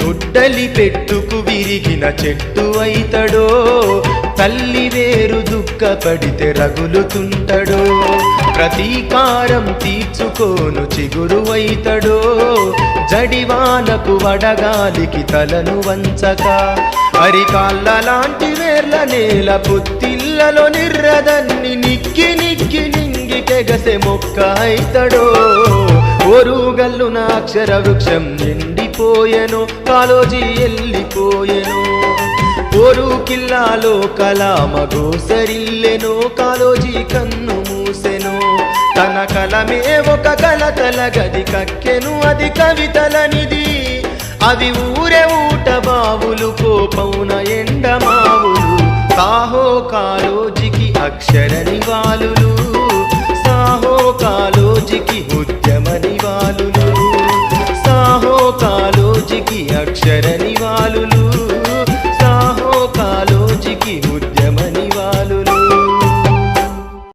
దొడ్డలి పెట్టుకు విరిగిన చెట్టు అయితడో తల్లి వేరు దుఃఖపడితే రగులుతుంటడో ప్రతీకారం తీర్చుకోను చిగురు అయితడో జడివానకు వడగాలికి తలను వంచక అరికాళ్ళ లాంటి వేర్ల నేల పుత్తిల్లలో నిర్రదన్ని నిక్కి నిక్కి నింగి తెగసె మొక్క అయితడో ఓరుగల్లున అక్షర వృక్షం ఎండిపోయెను కాలోజీ ఎల్లిపోయెను ఓరు కిల్లాలో కలామగో సరిల్లెను కాలోజీ కన్ను మూసెను. తన కలమే ఒక కలతల గది కక్కెను అది కవితలనిది అవి ఊరే ఊట బావులు కోపౌన ఎండమావులు సాహో కాలోజికి అక్షర నివాలులు సాహో కాలోజికి ఉద్యమ అక్షర నివాళులు సాహో కాలోజికి ముచ్చు